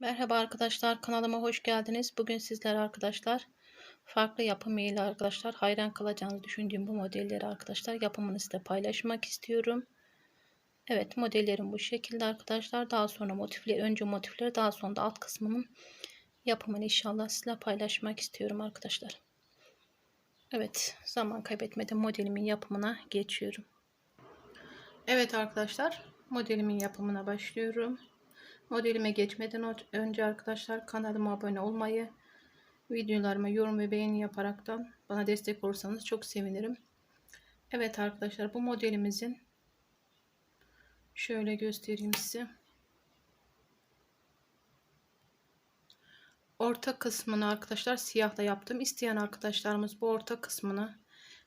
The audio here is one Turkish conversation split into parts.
Merhaba arkadaşlar kanalıma hoş geldiniz. Bugün sizler arkadaşlar farklı yapım ile arkadaşlar hayran kalacağınızı düşündüğüm bu modelleri arkadaşlar yapımını size paylaşmak istiyorum. Evet modellerim bu şekilde arkadaşlar. Daha sonra motifleri önce motifleri daha sonra da alt kısmının yapımını inşallah sizinle paylaşmak istiyorum arkadaşlar. Evet zaman kaybetmeden modelimin yapımına geçiyorum. Evet arkadaşlar modelimin yapımına başlıyorum. Modelime geçmeden önce arkadaşlar kanalıma abone olmayı, videolarıma yorum ve beğeni yaparaktan bana destek olursanız çok sevinirim. Evet arkadaşlar bu modelimizin şöyle göstereyim size. Orta kısmını arkadaşlar siyahla yaptım. İsteyen arkadaşlarımız bu orta kısmını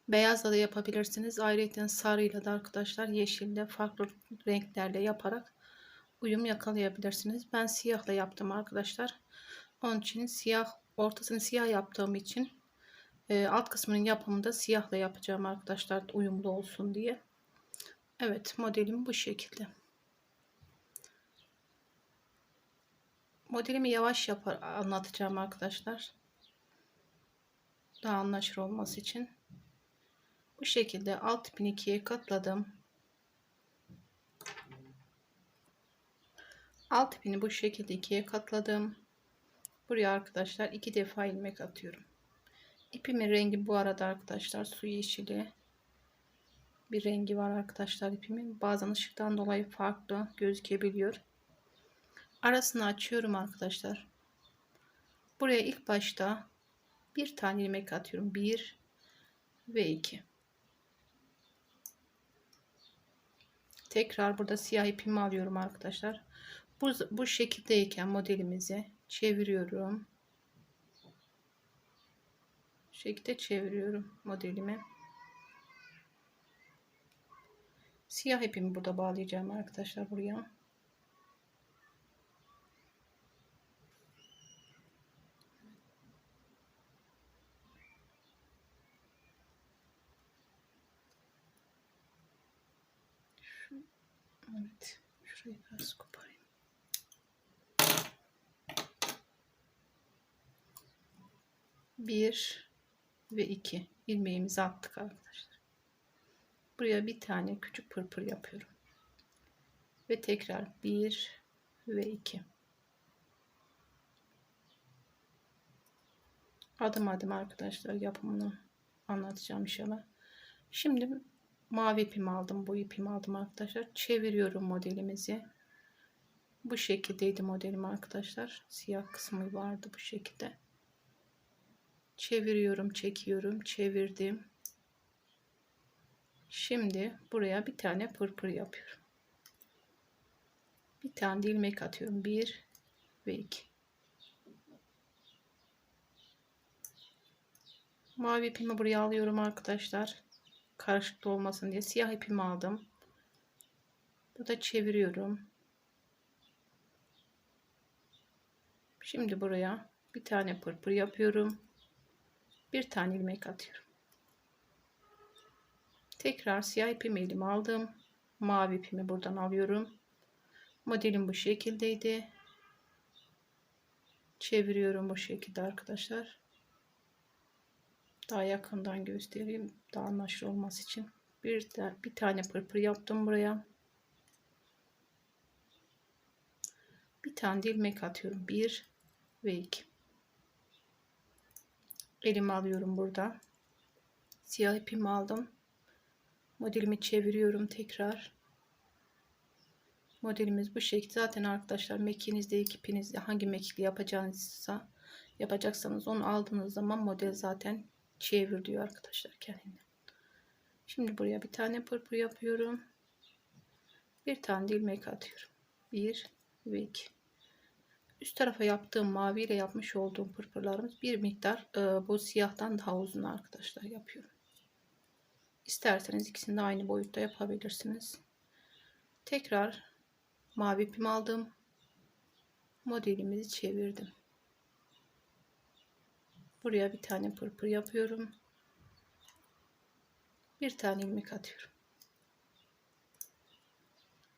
beyazla da yapabilirsiniz. Ayrıca sarıyla da arkadaşlar yeşille farklı renklerle yaparak uyum yakalayabilirsiniz. Ben siyahla yaptım arkadaşlar. Onun için siyah ortasını siyah yaptığım için e, alt kısmının yapımını da siyahla yapacağım arkadaşlar uyumlu olsun diye. Evet modelim bu şekilde. Modelimi yavaş yapar anlatacağım arkadaşlar. Daha anlaşılır olması için. Bu şekilde alt ipini ikiye katladım. Alt ipini bu şekilde ikiye katladım. Buraya arkadaşlar iki defa ilmek atıyorum. İpimin rengi bu arada arkadaşlar su yeşili bir rengi var arkadaşlar ipimin. Bazen ışıktan dolayı farklı gözükebiliyor. Arasını açıyorum arkadaşlar. Buraya ilk başta bir tane ilmek atıyorum. Bir ve iki. Tekrar burada siyah ipimi alıyorum arkadaşlar. Bu, bu şekildeyken modelimizi çeviriyorum. Bu şekilde çeviriyorum modelimi. Siyah ipimi burada bağlayacağım arkadaşlar buraya. Evet. Şurayı biraz koy. 1 ve 2 ilmeğimizi attık arkadaşlar. Buraya bir tane küçük pırpır yapıyorum. Ve tekrar 1 ve 2. Adım adım arkadaşlar yapımını anlatacağım inşallah. Şimdi mavi ipimi aldım. Bu ipimi aldım arkadaşlar. Çeviriyorum modelimizi. Bu şekildeydi modelim arkadaşlar. Siyah kısmı vardı bu şekilde. Çeviriyorum, çekiyorum, çevirdim. Şimdi buraya bir tane pırpır yapıyorum. Bir tane ilmek atıyorum. Bir ve iki. Mavi ipimi buraya alıyorum arkadaşlar. Karışık olmasın diye siyah ipimi aldım. Burada çeviriyorum. Şimdi buraya bir tane pırpır yapıyorum bir tane ilmek atıyorum. Tekrar siyah ipimi elime aldım. Mavi ipimi buradan alıyorum. Modelim bu şekildeydi. Çeviriyorum bu şekilde arkadaşlar. Daha yakından göstereyim. Daha anlaşılır olması için. Bir, bir tane pırpır yaptım buraya. Bir tane ilmek atıyorum. Bir ve iki elime alıyorum burada. Siyah ipimi aldım. Modelimi çeviriyorum tekrar. Modelimiz bu şekilde. Zaten arkadaşlar mekiğinizde ipinizde hangi mekikli yapacağınızsa yapacaksanız onu aldığınız zaman model zaten çevir diyor arkadaşlar kendine. Şimdi buraya bir tane pırpır yapıyorum. Bir tane ilmek atıyorum. Bir ve iki. Üst tarafa yaptığım mavi ile yapmış olduğum pırpırlarımız bir miktar e, bu siyahtan daha uzun arkadaşlar yapıyorum. İsterseniz ikisini de aynı boyutta yapabilirsiniz. Tekrar mavi ipimi aldım. Modelimizi çevirdim. Buraya bir tane pırpır yapıyorum. Bir tane ilmek atıyorum.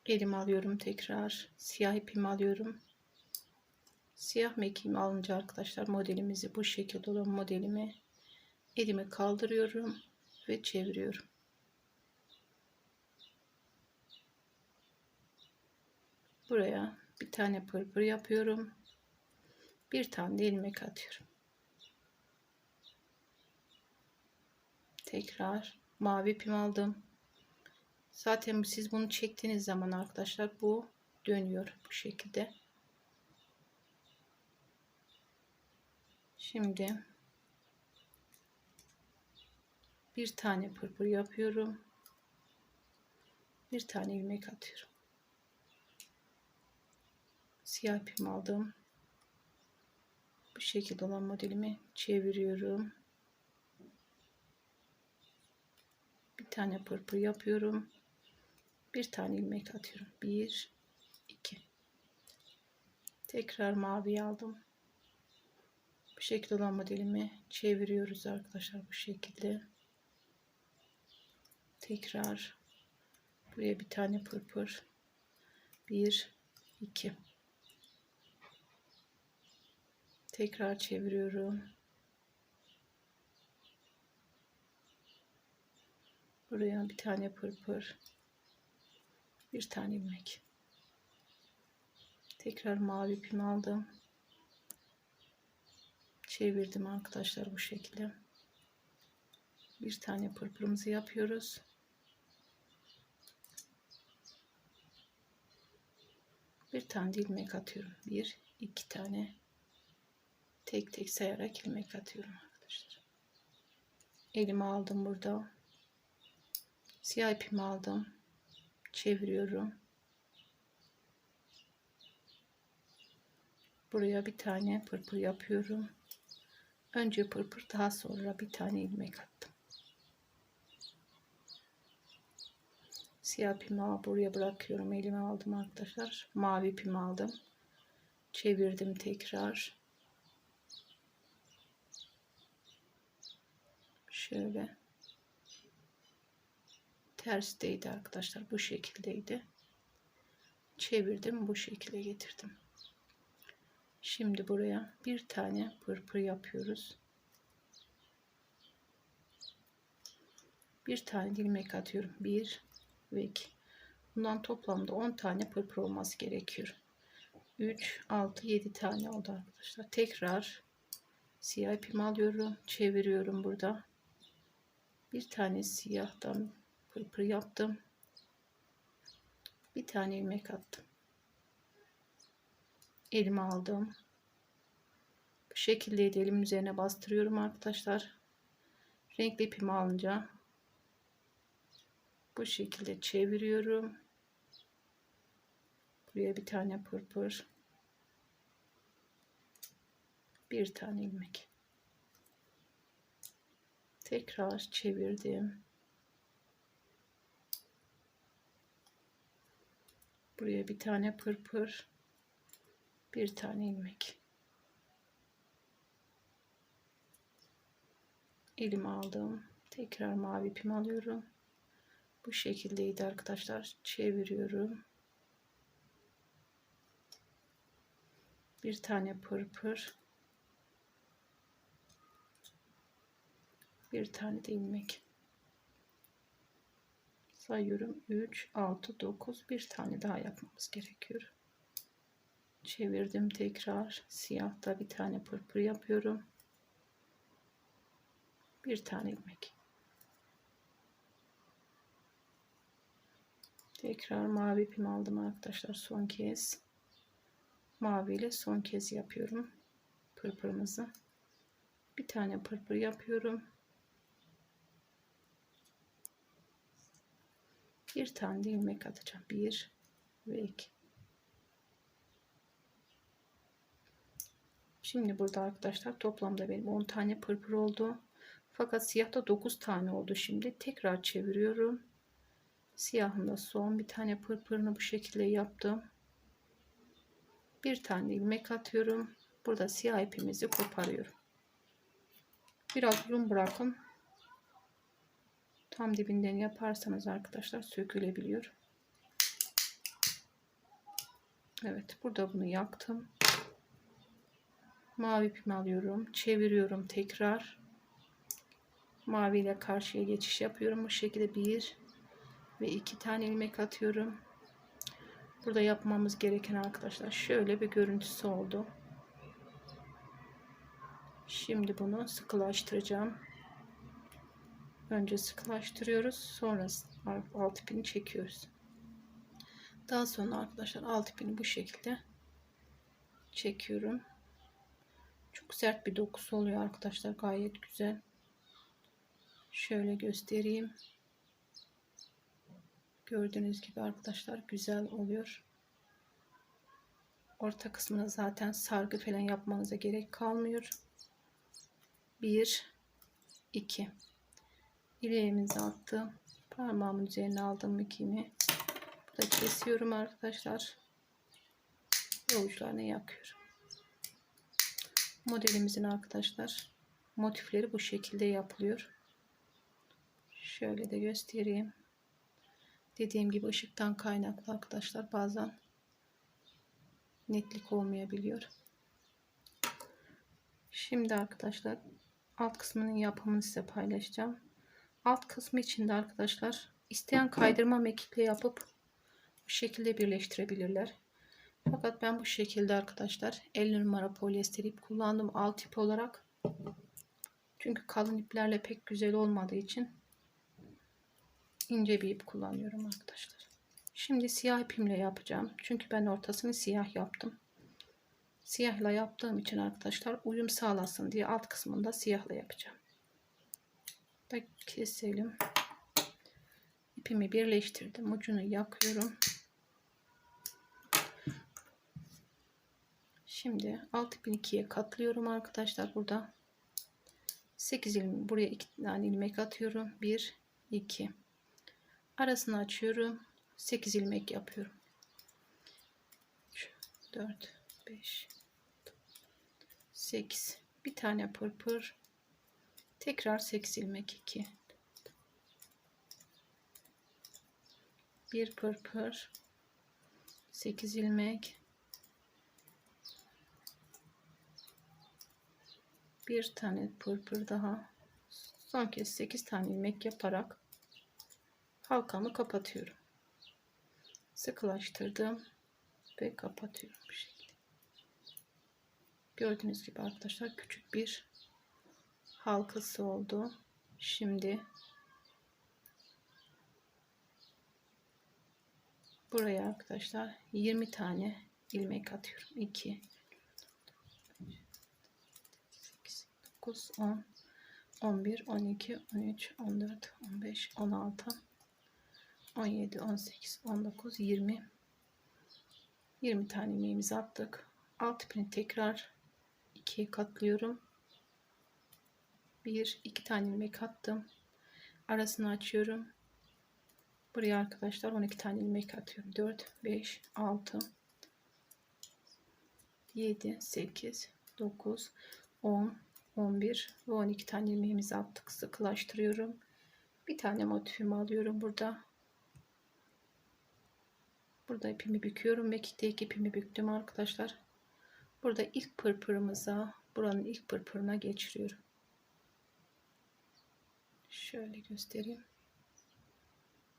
Elimi alıyorum tekrar. Siyah ipimi alıyorum Siyah mekiğimi alınca arkadaşlar modelimizi bu şekilde olan modelimi elimi kaldırıyorum ve çeviriyorum. Buraya bir tane pırpır yapıyorum. Bir tane de ilmek atıyorum. Tekrar mavi ipimi aldım. Zaten siz bunu çektiğiniz zaman arkadaşlar bu dönüyor bu şekilde. Şimdi bir tane pırpır yapıyorum. Bir tane ilmek atıyorum. Siyah ipimi aldım. Bu şekilde olan modelimi çeviriyorum. Bir tane pırpır yapıyorum. Bir tane ilmek atıyorum. Bir, iki. Tekrar mavi aldım. Bu şekilde olan modelimi çeviriyoruz arkadaşlar bu şekilde. Tekrar buraya bir tane pırpır. Bir, iki. Tekrar çeviriyorum. Buraya bir tane pırpır. Bir tane ilmek. Tekrar mavi ipimi aldım. Çevirdim arkadaşlar bu şekilde. Bir tane pırpırımızı yapıyoruz. Bir tane ilmek atıyorum. Bir, iki tane tek tek sayarak ilmek atıyorum arkadaşlar. Elimi aldım burada. Siyah ipimi aldım. Çeviriyorum. Buraya bir tane pırpır yapıyorum. Önce pırpır daha sonra bir tane ilmek attım. Siyah ipimi buraya bırakıyorum. Elime aldım arkadaşlar. Mavi ipimi aldım. Çevirdim tekrar. Şöyle. Tersteydi arkadaşlar. Bu şekildeydi. Çevirdim. Bu şekilde getirdim. Şimdi buraya bir tane pırpır yapıyoruz. Bir tane ilmek atıyorum. Bir ve iki. Bundan toplamda 10 tane pırpır olması gerekiyor. 3, 6, 7 tane oldu arkadaşlar. Tekrar siyah ipimi alıyorum. Çeviriyorum burada. Bir tane siyahtan pırpır yaptım. Bir tane ilmek attım. Elime aldım. Bu şekilde de elimin üzerine bastırıyorum arkadaşlar. Renkli ipimi alınca bu şekilde çeviriyorum. Buraya bir tane pırpır. Bir tane ilmek. Tekrar çevirdim. Buraya bir tane pırpır. Bir tane ilmek. Elimi aldım. Tekrar mavi ipimi alıyorum. Bu şekildeydi arkadaşlar. Çeviriyorum. Bir tane pırpır. Bir tane de ilmek. Sayıyorum. 3, 6, 9. Bir tane daha yapmamız gerekiyor. Çevirdim tekrar. Siyahta bir tane pırpır yapıyorum. Bir tane ilmek. Tekrar mavi ipimi aldım arkadaşlar son kez. Mavi ile son kez yapıyorum pırpırımızı. Bir tane pırpır yapıyorum. Bir tane ilmek atacağım. Bir ve iki. Şimdi burada arkadaşlar toplamda benim 10 tane pırpır oldu. Fakat siyahta 9 tane oldu şimdi. Tekrar çeviriyorum. Siyahında son bir tane pırpırını bu şekilde yaptım. Bir tane ilmek atıyorum. Burada siyah ipimizi koparıyorum. Biraz uzun bırakın. Tam dibinden yaparsanız arkadaşlar sökülebiliyor. Evet burada bunu yaktım. Mavi ipimi alıyorum çeviriyorum tekrar. Mavi ile karşıya geçiş yapıyorum bu şekilde bir ve iki tane ilmek atıyorum. Burada yapmamız gereken arkadaşlar şöyle bir görüntüsü oldu. Şimdi bunu sıkılaştıracağım. Önce sıkılaştırıyoruz sonra alt ipini çekiyoruz. Daha sonra arkadaşlar alt ipini bu şekilde çekiyorum çok sert bir dokusu oluyor arkadaşlar. Gayet güzel. Şöyle göstereyim. Gördüğünüz gibi arkadaşlar güzel oluyor. Orta kısmına zaten sargı falan yapmanıza gerek kalmıyor. 1 2 ileğimizi attım. Parmağımın üzerine aldım ipimi burada kesiyorum arkadaşlar. Ve uçlarını yakıyorum modelimizin arkadaşlar motifleri bu şekilde yapılıyor. Şöyle de göstereyim. Dediğim gibi ışıktan kaynaklı arkadaşlar bazen netlik olmayabiliyor. Şimdi arkadaşlar alt kısmının yapımını size paylaşacağım. Alt kısmı için de arkadaşlar isteyen kaydırma mekikle yapıp bu şekilde birleştirebilirler fakat ben bu şekilde arkadaşlar 50 numara polyester ip kullandım alt ip olarak. Çünkü kalın iplerle pek güzel olmadığı için ince bir ip kullanıyorum arkadaşlar. Şimdi siyah ipimle yapacağım. Çünkü ben ortasını siyah yaptım. Siyahla yaptığım için arkadaşlar uyum sağlasın diye alt kısmında siyahla yapacağım. Da keselim. İpimi birleştirdim. Ucunu yakıyorum. Şimdi alt ipini ikiye katlıyorum arkadaşlar burada. 8 ilmek buraya 2 tane ilmek atıyorum. 1 2 arasını açıyorum. 8 ilmek yapıyorum. 3 4 5 8 bir tane pırpır tekrar 8 ilmek 2 bir pırpır 8 ilmek bir tane pırpır daha. Son kez 8 tane ilmek yaparak halkamı kapatıyorum. Sıkılaştırdım ve kapatıyorum bu şekilde. Gördüğünüz gibi arkadaşlar küçük bir halkası oldu. Şimdi buraya arkadaşlar 20 tane ilmek atıyorum. 2 9, 10, 11, 12, 13, 14, 15, 16, 17, 18, 19, 20. 20 tane ilmeğimizi attık. Alt ipini tekrar ikiye katlıyorum. 1, 2 tane ilmek attım. Arasını açıyorum. Buraya arkadaşlar 12 tane ilmek atıyorum. 4, 5, 6, 7, 8, 9, 10, 11 ve 12 tane ilmeğimizi attık. Sıkılaştırıyorum. Bir tane motifimi alıyorum burada. Burada ipimi büküyorum. Mekikteki ipimi büktüm arkadaşlar. Burada ilk pırpırımıza, buranın ilk pırpırına geçiriyorum. Şöyle göstereyim.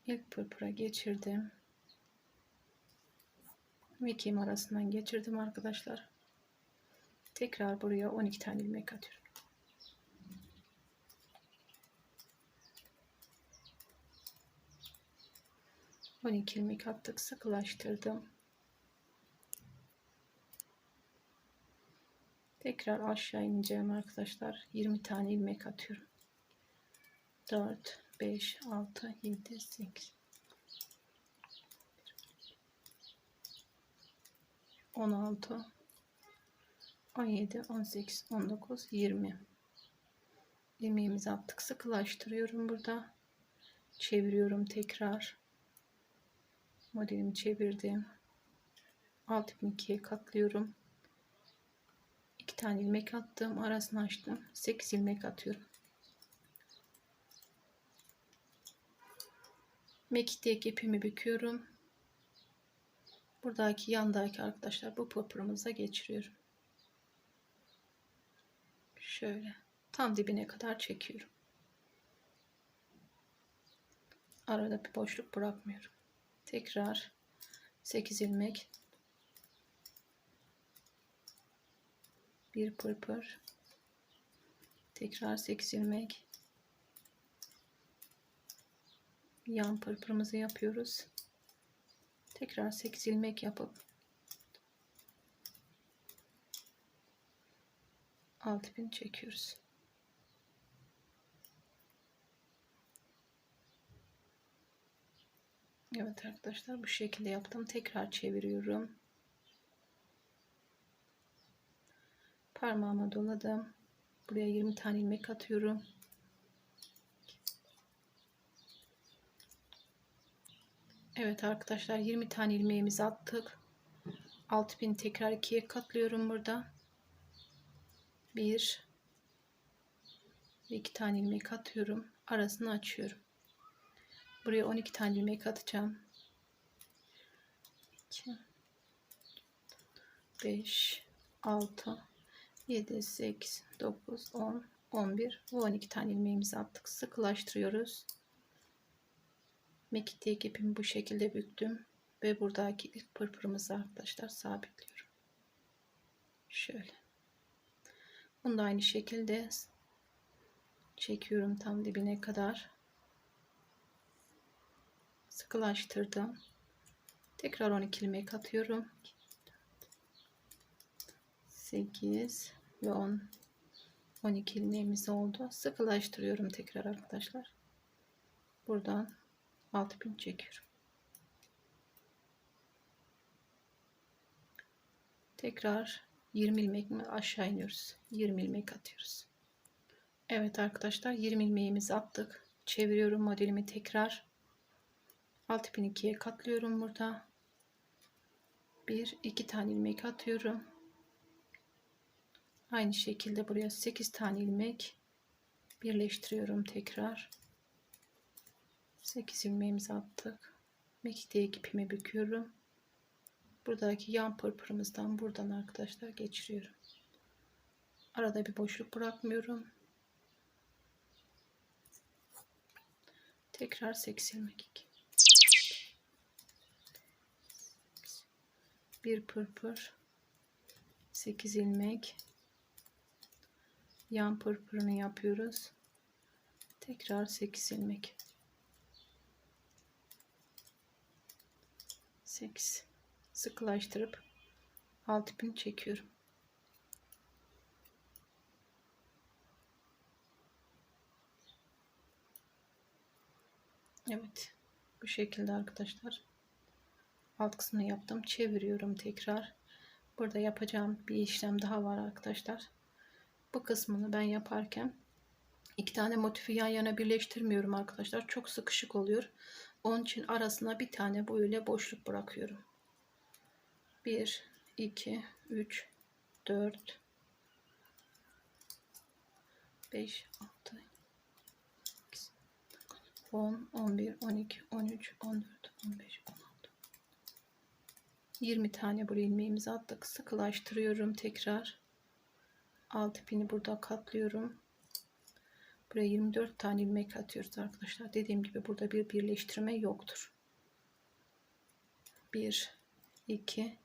İlk pırpıra geçirdim. Mekiğim arasından geçirdim arkadaşlar. Tekrar buraya 12 tane ilmek atıyorum. 12 ilmek attık sıkılaştırdım. Tekrar aşağı ineceğim arkadaşlar. 20 tane ilmek atıyorum. 4 5 6 7 8 16 17 18 19 20 ilmeğimizi attık sıkılaştırıyorum burada. Çeviriyorum tekrar modelimi çevirdim. Alt ipimi katlıyorum. İki tane ilmek attım. Arasını açtım. 8 ilmek atıyorum. Mekikteki ipimi büküyorum. Buradaki yandaki arkadaşlar bu pırpırımıza geçiriyorum. Şöyle tam dibine kadar çekiyorum. Arada bir boşluk bırakmıyorum. Tekrar 8 ilmek bir pırpır tekrar 8 ilmek yan pırpırımızı yapıyoruz. Tekrar 8 ilmek yapıp alt ipini çekiyoruz. Evet arkadaşlar bu şekilde yaptım. Tekrar çeviriyorum. Parmağıma doladım. Buraya 20 tane ilmek atıyorum. Evet arkadaşlar 20 tane ilmeğimizi attık. Alt ipini tekrar ikiye katlıyorum burada. Bir, iki tane ilmek atıyorum. Arasını açıyorum. Buraya 12 tane ilmek atacağım. 2 5 6 7 8 9 10 11 ve 12 tane ilmeğimizi attık. Sıkılaştırıyoruz. Mekik ipimi bu şekilde büktüm ve buradaki ilk pırpırımızı arkadaşlar sabitliyorum. Şöyle. Bunu da aynı şekilde çekiyorum tam dibine kadar sıkılaştırdım. Tekrar 12 ilmek atıyorum. 8 ve 10 12 ilmeğimiz oldu. Sıkılaştırıyorum tekrar arkadaşlar. Buradan alt ipini çekiyorum. Tekrar 20 ilmek mi aşağı iniyoruz. 20 ilmek atıyoruz. Evet arkadaşlar 20 ilmeğimizi attık. Çeviriyorum modelimi tekrar. Alt ipini ikiye katlıyorum burada. Bir iki tane ilmek atıyorum. Aynı şekilde buraya 8 tane ilmek birleştiriyorum tekrar. 8 ilmeğimizi attık. Mekikte ipimi büküyorum. Buradaki yan pırpırımızdan buradan arkadaşlar geçiriyorum. Arada bir boşluk bırakmıyorum. Tekrar 8 ilmek bir pırpır. 8 ilmek. Yan pırpırını yapıyoruz. Tekrar 8 ilmek. 8 sıkılaştırıp alt ipini çekiyorum. Evet. Bu şekilde arkadaşlar alt kısmını yaptım. Çeviriyorum tekrar. Burada yapacağım bir işlem daha var arkadaşlar. Bu kısmını ben yaparken iki tane motifi yan yana birleştirmiyorum arkadaşlar. Çok sıkışık oluyor. Onun için arasına bir tane böyle boşluk bırakıyorum. 1 2 3 4 5 6 10 11 12 13 14 15 16 20 tane buraya ilmeğimizi attık. Sıkılaştırıyorum tekrar. Alt ipini burada katlıyorum. Buraya 24 tane ilmek atıyoruz arkadaşlar. Dediğim gibi burada bir birleştirme yoktur. 1 2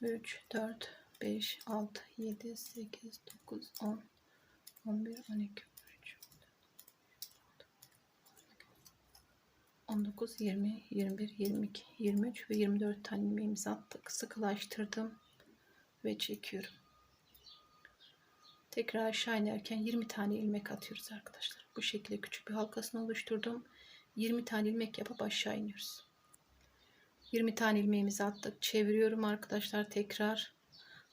3 4 5 6 7 8 9 10 11 12 19, 20, 21, 22, 23 ve 24 tane attık. Sıkılaştırdım ve çekiyorum. Tekrar aşağı inerken 20 tane ilmek atıyoruz arkadaşlar. Bu şekilde küçük bir halkasını oluşturdum. 20 tane ilmek yapıp aşağı iniyoruz. 20 tane ilmeğimizi attık. Çeviriyorum arkadaşlar tekrar.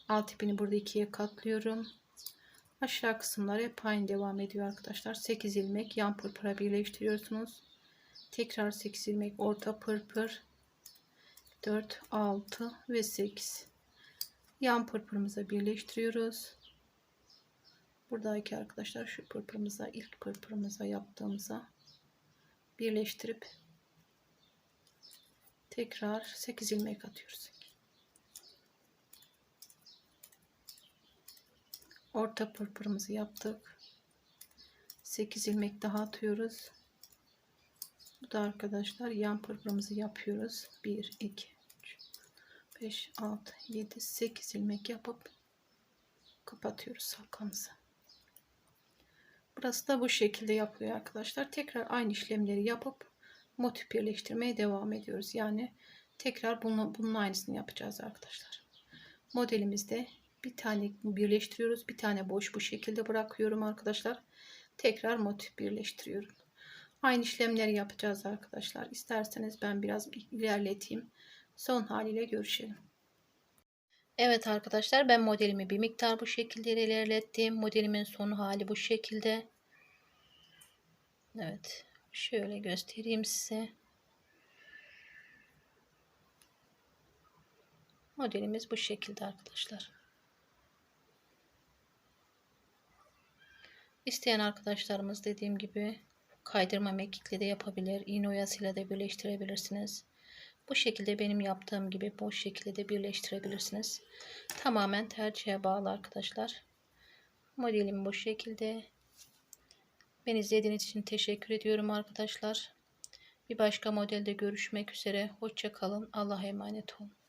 Alt ipini burada ikiye katlıyorum. Aşağı kısımlar hep aynı devam ediyor arkadaşlar. 8 ilmek yan pırpıra birleştiriyorsunuz. Tekrar 8 ilmek orta pırpır. 4, 6 ve 8. Yan pırpırımıza birleştiriyoruz. Buradaki arkadaşlar şu pırpırımıza ilk pırpırımıza yaptığımıza birleştirip tekrar 8 ilmek atıyoruz. Orta pırpırımızı yaptık. 8 ilmek daha atıyoruz. Bu da arkadaşlar yan pırpırımızı yapıyoruz. 1, 2, 3, 5, 6, 7, 8 ilmek yapıp kapatıyoruz halkamızı. Burası da bu şekilde yapılıyor arkadaşlar. Tekrar aynı işlemleri yapıp motif birleştirmeye devam ediyoruz. Yani tekrar bunun, bunun aynısını yapacağız arkadaşlar. Modelimizde bir tane birleştiriyoruz. Bir tane boş bu şekilde bırakıyorum arkadaşlar. Tekrar motif birleştiriyorum. Aynı işlemleri yapacağız arkadaşlar. İsterseniz ben biraz ilerleteyim. Son haliyle görüşelim. Evet arkadaşlar ben modelimi bir miktar bu şekilde ilerlettim. Modelimin son hali bu şekilde. Evet şöyle göstereyim size. Modelimiz bu şekilde arkadaşlar. İsteyen arkadaşlarımız dediğim gibi kaydırma mekikle de yapabilir. İğne oyasıyla da birleştirebilirsiniz. Bu şekilde benim yaptığım gibi boş şekilde de birleştirebilirsiniz. Tamamen tercihe bağlı arkadaşlar. Modelim bu şekilde. Beni izlediğiniz için teşekkür ediyorum arkadaşlar. Bir başka modelde görüşmek üzere. Hoşça kalın. Allah'a emanet olun.